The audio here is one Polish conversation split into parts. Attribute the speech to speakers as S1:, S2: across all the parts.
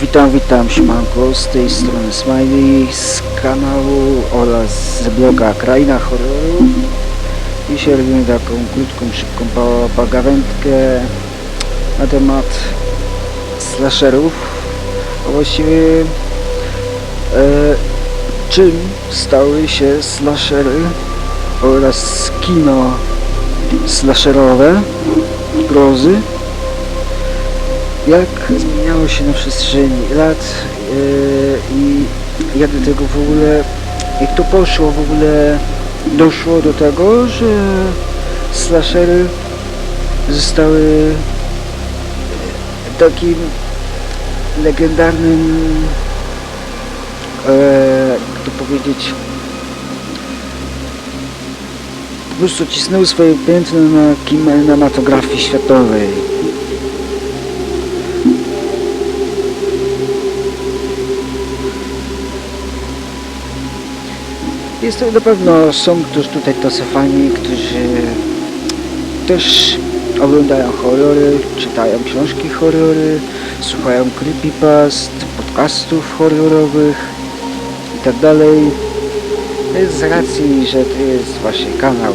S1: Witam, witam, siemanko, z tej strony Smiley, z kanału oraz z bloga Kraina Horroru. Dzisiaj robimy taką krótką, szybką pa- pogawędkę na temat slasherów, a właściwie e, czym stały się slashery oraz kino slasherowe, grozy jak zmieniało się na przestrzeni lat yy, i jak do tego w ogóle, jak to poszło w ogóle, doszło do tego, że slashery zostały takim legendarnym, e, jak to powiedzieć, po prostu cisnęły swoje piętno na kinematografii światowej. Jest to na pewno są którzy tutaj tacy fani, którzy też oglądają horrory, czytają książki horrory, słuchają creepypast, podcastów horrorowych i tak z racji, że to jest właśnie kanał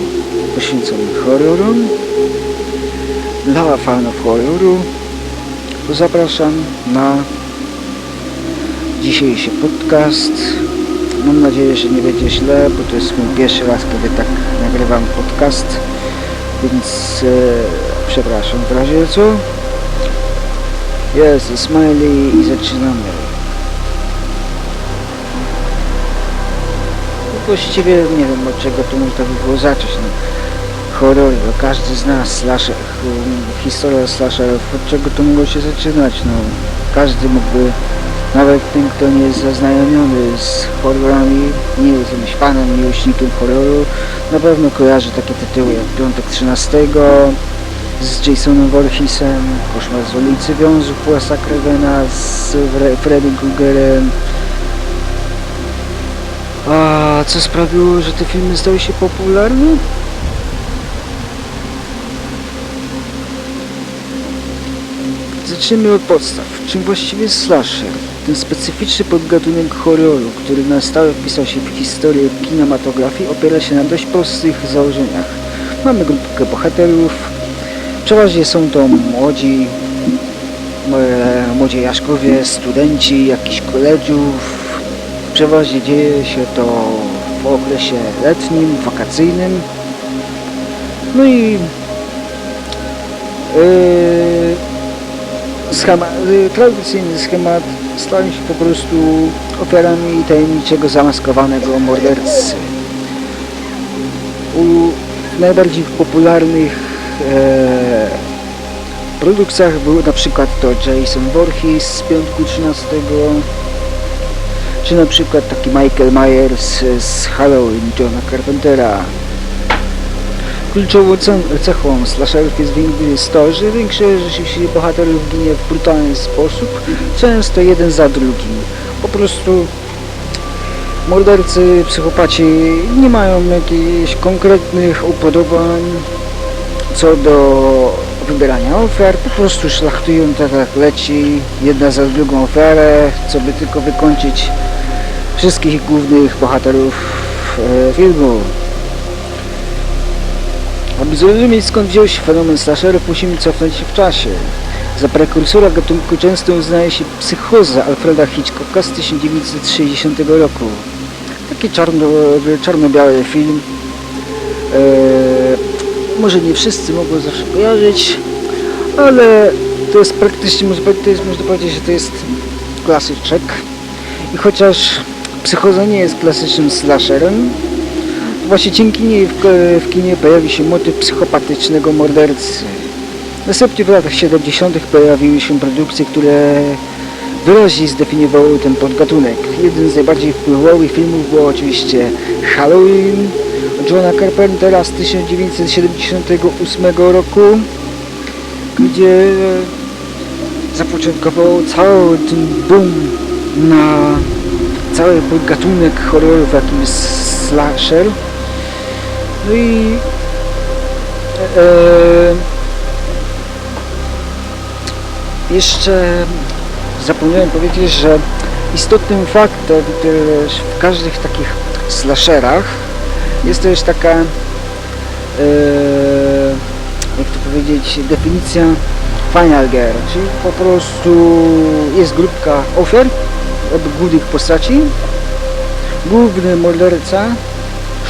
S1: poświęcony horrorom dla fanów horroru. Zapraszam na dzisiejszy podcast. Mam nadzieję, że nie będzie źle, bo to jest mój pierwszy raz, kiedy tak nagrywam podcast, więc e, przepraszam w razie co. Jest smiley i zaczynamy. No właściwie nie wiem od czego tu można by było zacząć. No, horror, no każdy z nas, slasher, hm, historia slasherów, od czego to mogło się zaczynać? No, każdy mógłby nawet ten, kto nie jest zaznajomiony z horrorami, nie jest jakimś fanem, miłośnikiem horroru, na pewno kojarzy takie tytuły jak Piątek 13 z Jasonem Voorheesem, Koszmar z ulicy Wiązów, Wes'a Crevena z Fre- Freddy Kruegerem. A co sprawiło, że te filmy stały się popularne? Zacznijmy od podstaw. Czym właściwie jest slasher? Ten specyficzny podgatunek horroru, który na stałe wpisał się w historię kinematografii, opiera się na dość prostych założeniach. Mamy grupkę bohaterów, przeważnie są to młodzi, e, młodziejaszkowie, studenci jakichś kolegiów. Przeważnie dzieje się to w okresie letnim, wakacyjnym. No i yy, schemat, y, tradycyjny schemat stają się po prostu ofiarami tajemniczego zamaskowanego mordercy. U najbardziej popularnych e, produkcjach był na przykład to Jason Voorhees z Piątku 13 czy na przykład taki Michael Myers z Halloween Johna Carpentera. Kluczową ce- cechą slasherów jest, wię- jest to, że większość bohaterów ginie w brutalny sposób, często jeden za drugim. Po prostu mordercy, psychopaci nie mają jakichś konkretnych upodobań co do wybierania ofiar, po prostu szlachtują tak jak leci, jedna za drugą ofiarę, co by tylko wykończyć wszystkich głównych bohaterów e, filmu. Aby zrozumieć skąd wziął się fenomen slasherów, musimy cofnąć się w czasie. Za prekursora gatunku często uznaje się psychoza Alfreda Hitchcocka z 1960 roku. Taki czarno, czarno-biały film. Eee, może nie wszyscy mogą zawsze kojarzyć, ale to jest praktycznie, można powiedzieć- można powiedzieć, że to jest klasyczek. I chociaż psychoza nie jest klasycznym slasherem, Właśnie dzięki niej w, w kinie pojawi się motyw psychopatycznego mordercy. Następnie w latach 70. pojawiły się produkcje, które wyraźnie zdefiniowały ten podgatunek. Jeden z najbardziej wpływowych filmów był oczywiście Halloween Johna Carpentera z 1978 roku, gdzie zapoczątkował cały ten boom na cały podgatunek horrorów, jakim jest slasher. No i e, jeszcze zapomniałem powiedzieć, że istotnym faktem też w każdych takich slasherach jest też taka e, jak to powiedzieć, definicja Final Girl, czyli po prostu jest grupka ofiar od głównych postaci. Główny morderca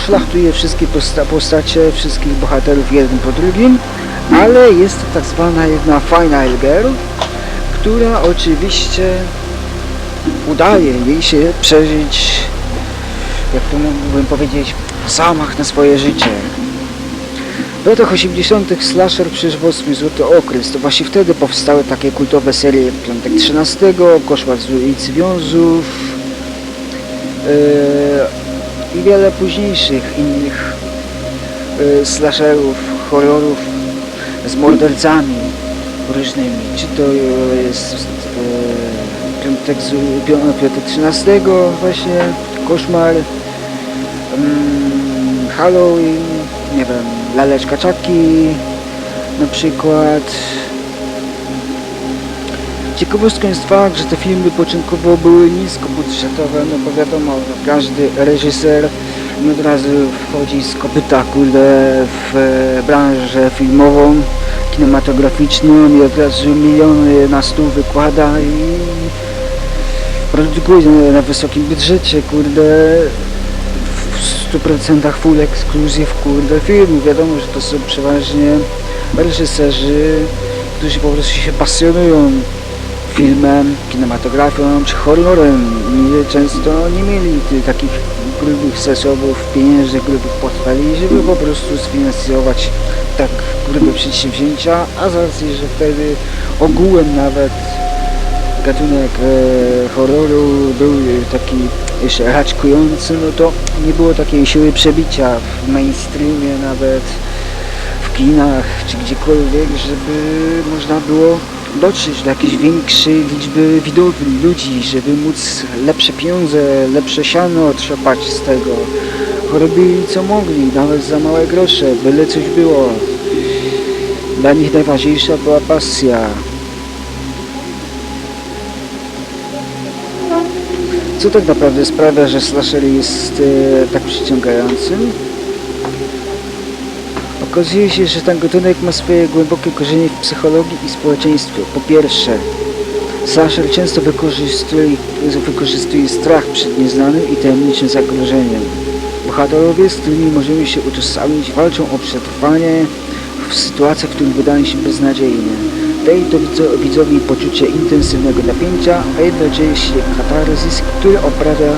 S1: szlachtuje wszystkie posta postacie, wszystkich bohaterów jeden po drugim, ale jest tak zwana jedna Final Girl, która oczywiście udaje jej się przeżyć, jak to mógłbym powiedzieć, zamach na swoje życie. W latach 80. slasher swój złoty okres. To właśnie wtedy powstały takie kultowe serie Piątek 13, Koszmar z ulicy Wiązów yy, i wiele późniejszych innych yy, slasherów, horrorów z mordercami różnymi. Czy to jest yy, Piątek, z, Pią- Piątek 13 właśnie, Koszmar, mm, Halloween, nie wiem, laleczka czaki na przykład. Ciekawostką jest fakt, że te filmy początkowo były niskobudżetowe, no bo wiadomo, każdy reżyser no od razu wchodzi z kopyta, kurde, w e, branżę filmową, kinematograficzną i od razu miliony na stół wykłada i produkuje na wysokim budżecie, kurde, w 100% full exclusive, kurde, filmu. Wiadomo, że to są przeważnie reżyserzy, którzy po prostu się pasjonują filmem, kinematografią czy horrorem. Często nie mieli takich grubych zasobów, pieniężnych, grubych portfeli, żeby po prostu sfinansować tak grube przedsięwzięcia, a z racji, że wtedy ogółem nawet gatunek e, horroru był taki jeszcze raczkujący, no to nie było takiej siły przebicia w mainstreamie, nawet w kinach czy gdziekolwiek, żeby można było dotrzeć do jakiejś większej liczby widowni, ludzi, żeby móc lepsze pieniądze, lepsze siano otrzepać z tego. Robili co mogli, nawet za małe grosze, byle coś było. Dla nich najważniejsza była pasja. Co tak naprawdę sprawia, że slasher jest e, tak przyciągającym? Okazuje się, że ten gatunek ma swoje głębokie korzenie w psychologii i społeczeństwie. Po pierwsze, slasher często wykorzystuje, wykorzystuje strach przed nieznanym i tajemniczym zagrożeniem. Bohaterowie, z którymi możemy się utożsamić, walczą o przetrwanie w sytuacjach, które wydają się beznadziejne. Daje to widzo- widzowi poczucie intensywnego napięcia, a jednocześnie katarzys, który oprawia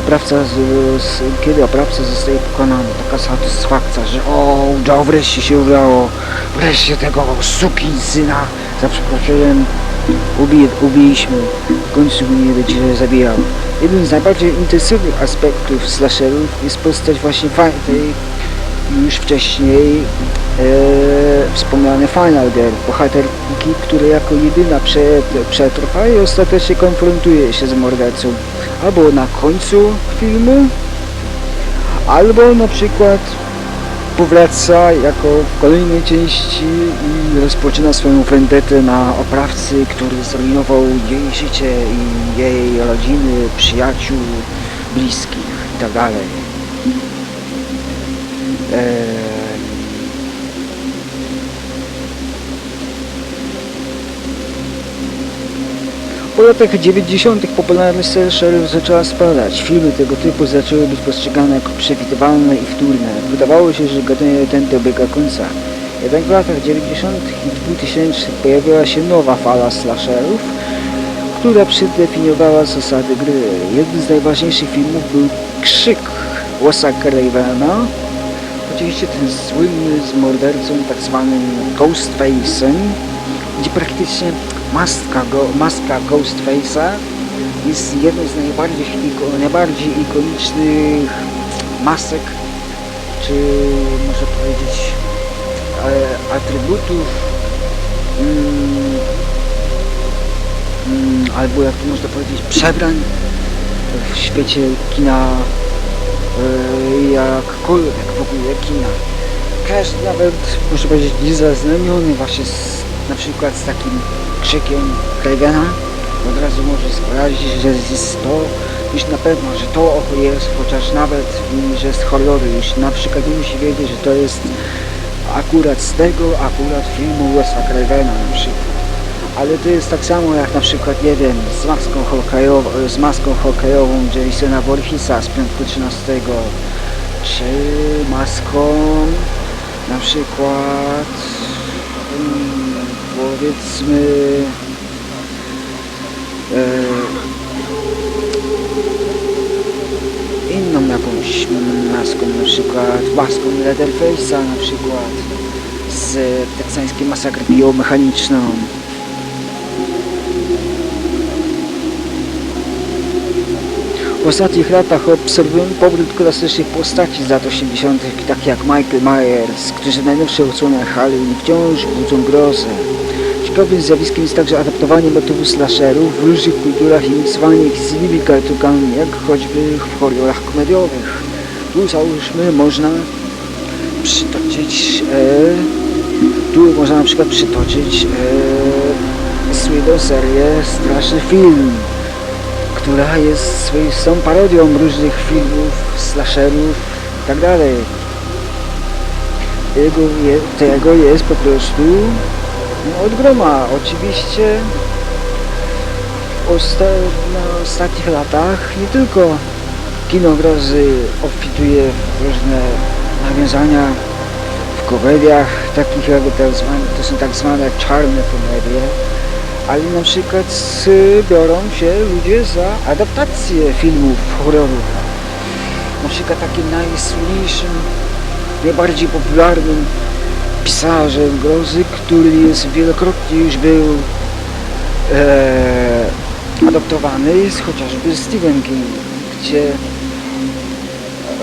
S1: oprawca z, z, kiedy oprawca zostaje pokonany. Taka satysfakcja, że o, udało, wreszcie się udało, wreszcie tego syna za przeproszeniem ubij, ubiliśmy, w końcu nie będzie zabijał. Jednym z najbardziej intensywnych aspektów slasherów jest postać właśnie tej już wcześniej e, wspomniany Final Girl, bohaterki, która jako jedyna prze, przetrwa i ostatecznie konfrontuje się z mordercą albo na końcu filmu, albo na przykład powraca jako w kolejnej części i rozpoczyna swoją vendetę na oprawcy, który zrujnował jej życie i jej rodziny, przyjaciół, bliskich itd. Eee, Po latach 90. popularność slasherów zaczęła spadać. Filmy tego typu zaczęły być postrzegane jako przewidywalne i wtórne. Wydawało się, że gatunek ten dobiega końca. Jednak w latach 90. i 2000 pojawiła się nowa fala slasherów, która przedefiniowała zasady gry. Jednym z najważniejszych filmów był Krzyk Wes'a Cravena. Oczywiście ten słynny z mordercą, tak zwanym Ghostface'em, gdzie praktycznie maska, go, maska Ghostface'a jest jedną z najbardziej, najbardziej ikonicznych masek, czy można powiedzieć e, atrybutów mm, mm, albo jak to można powiedzieć przebrań w świecie kina e, jakkolwiek w ogóle kina. Każdy nawet, można powiedzieć, niezaznamiony właśnie z, na przykład z takim krzykiem Cravena od razu może skojarzyć, że jest to, już na pewno, że to jest, chociaż nawet, że jest horroru, już na przykład musi wiedzieć, że to jest akurat z tego, akurat filmu Wes'a Cravena na przykład. Ale to jest tak samo jak na przykład, nie wiem, z maską hokejową, z maską hokejową Jasona Voorheesa z piątku 13, czy maską na przykład mm, powiedzmy e, inną jakąś maską, na przykład maską Leatherface'a na przykład z teksańskiej masakry biomechaniczną. W ostatnich latach obserwujemy powrót klasycznych postaci z lat 80., takich jak Michael Myers, którzy w najnowszych Halloween wciąż budzą grozę. Ciekawym zjawiskiem jest także adaptowanie motywów slasherów w różnych kulturach i miksowanie ich z innymi gatunкami, jak choćby w horrorach komediowych. Tu załóżmy można przytoczyć, e, tu można na przykład przytoczyć e, słynną serię Straszny Film, która jest swoistą parodią różnych filmów, slasherów itd. Tego, je, tego jest po prostu od groma. Oczywiście osta na ostatnich latach nie tylko kino grozy obfituje w różne nawiązania w komediach, takich jak tak zwane, to są tak zwane czarne komedie, ale na przykład biorą się ludzie za adaptację filmów horrorów. Na przykład takim najsłynniejszym, najbardziej popularnym pisarzem grozy, który jest wielokrotnie już był e, adaptowany, jest chociażby Stephen King, gdzie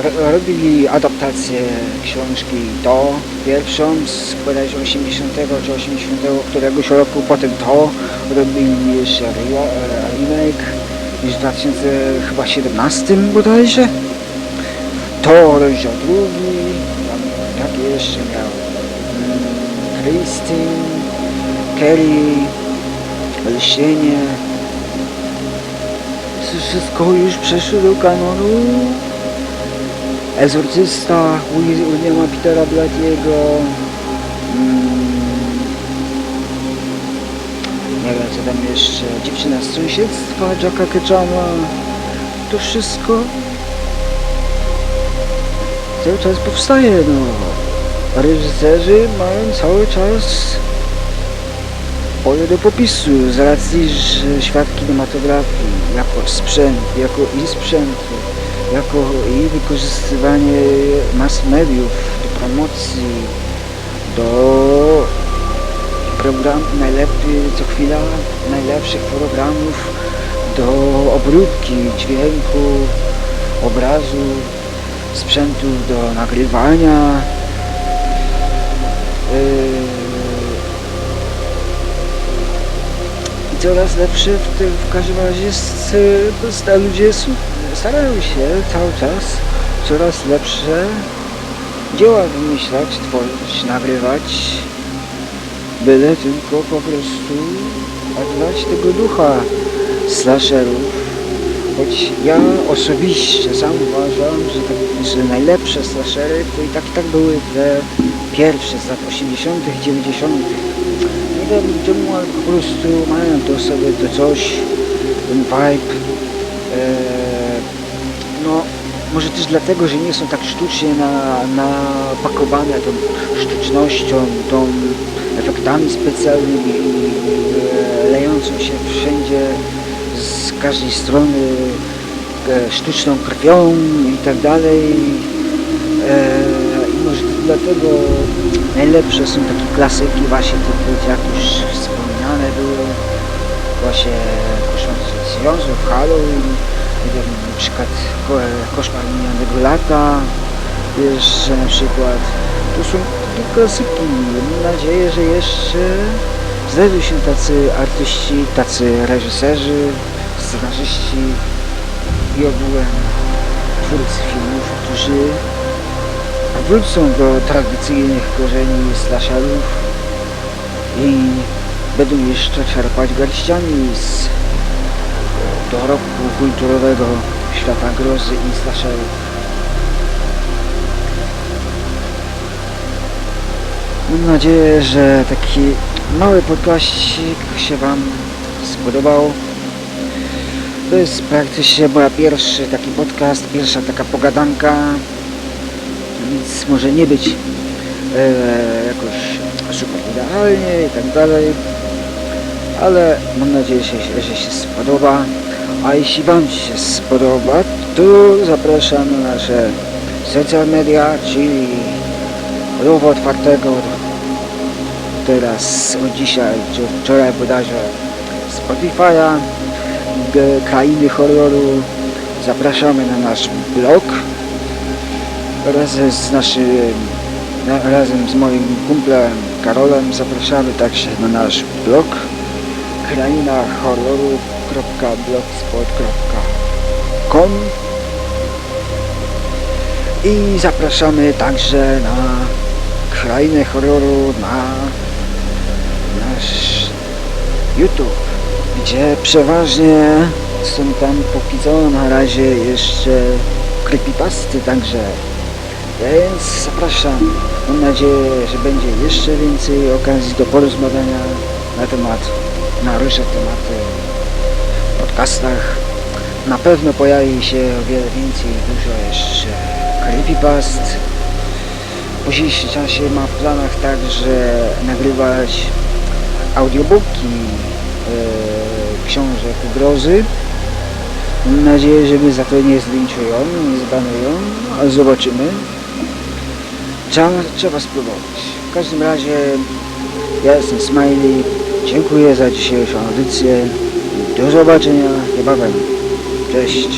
S1: ro- robili adaptację książki to, pierwszą z bodajże 80 czy 80 któregoś roku, potem to robili jeszcze e, remake już w 2017 bodajże. To rozdział drugi, tam jakie jeszcze miał Christine, Kelly, Lesienie. To Wszystko już przeszło do kanonu. Egzorcysta Wi- Williama Petera Bladiego. Mm, nie wiem co tam jeszcze. Dziewczyna z sąsiedztwa Jacka Ketchama. To wszystko cały czas powstaje, no. Reżyserzy mają cały czas pole do popisu z racji, że świat kinematografii jako sprzęt, jako i sprzętu, jako i wykorzystywanie mass mediów do promocji, do program najlepiej co chwila najlepszych programów do obróbki dźwięku, obrazu, sprzętu do nagrywania. Coraz lepsze w, tym, w każdym razie ludzie starają się cały czas coraz lepsze dzieła wymyślać, tworzyć, nagrywać, byle tylko po prostu oddać tego ducha slasherów. Choć ja osobiście sam uważam, że, tak, że najlepsze slashery to i tak i tak były te pierwsze z lat 80., 90. Nie czemu, ale po prostu mają to sobie to coś, ten vibe. E, no, może też dlatego, że nie są tak sztucznie na, napakowane tą sztucznością, tą efektami specjalnymi, e, lejącą się wszędzie z każdej strony e, sztuczną krwią i tak dalej. I może dlatego najlepsze są takie klasyki właśnie typu jak już wspomniane były właśnie Kuszący Związek, Halloween, nie wiem, na przykład ko- Koszmar minionego lata, jeszcze na przykład to są takie klasyki. Mam nadzieję, że jeszcze znajdą się tacy artyści, tacy reżyserzy, scenarzyści i ogółem twórcy filmów, którzy wrócą do tradycyjnych korzeni slasherów i będą jeszcze czerpać garściami z dorobku kulturowego świata grozy i slasherów. Mam nadzieję, że taki mały podkaścik się Wam spodobał. To jest praktycznie moja pierwszy taki podcast, pierwsza taka pogadanka. Nic może nie być e, jakoś super idealnie i tak dalej. Ale mam nadzieję, że, że się spodoba. A jeśli Wam się spodoba, to zapraszam na nasze social media, czyli Ruchu Otwartego. Teraz od dzisiaj, czy wczoraj bodajże Spotify'a, Krainy Horroru. Zapraszamy na nasz blog razem z naszym na- razem z moim kumplem Karolem zapraszamy także na nasz blog krainahorroru.blogspot.com i zapraszamy także na Krainę Horroru na nasz YouTube, gdzie przeważnie są tam póki co na razie jeszcze creepypasty także więc zapraszam. Mam nadzieję, że będzie jeszcze więcej okazji do porozmawiania na temat, na różne tematy w podcastach. Na pewno pojawi się o wiele więcej, dużo jeszcze creepypast. W późniejszym czasie mam w planach także nagrywać audiobooki e, książek grozy. Mam nadzieję, że mnie za to nie zlinczują, nie zbanują, ale zobaczymy. Trzeba, trzeba spróbować. W każdym razie ja jestem Smiley. Dziękuję za dzisiejszą audycję. Do zobaczenia niebawem. Cześć.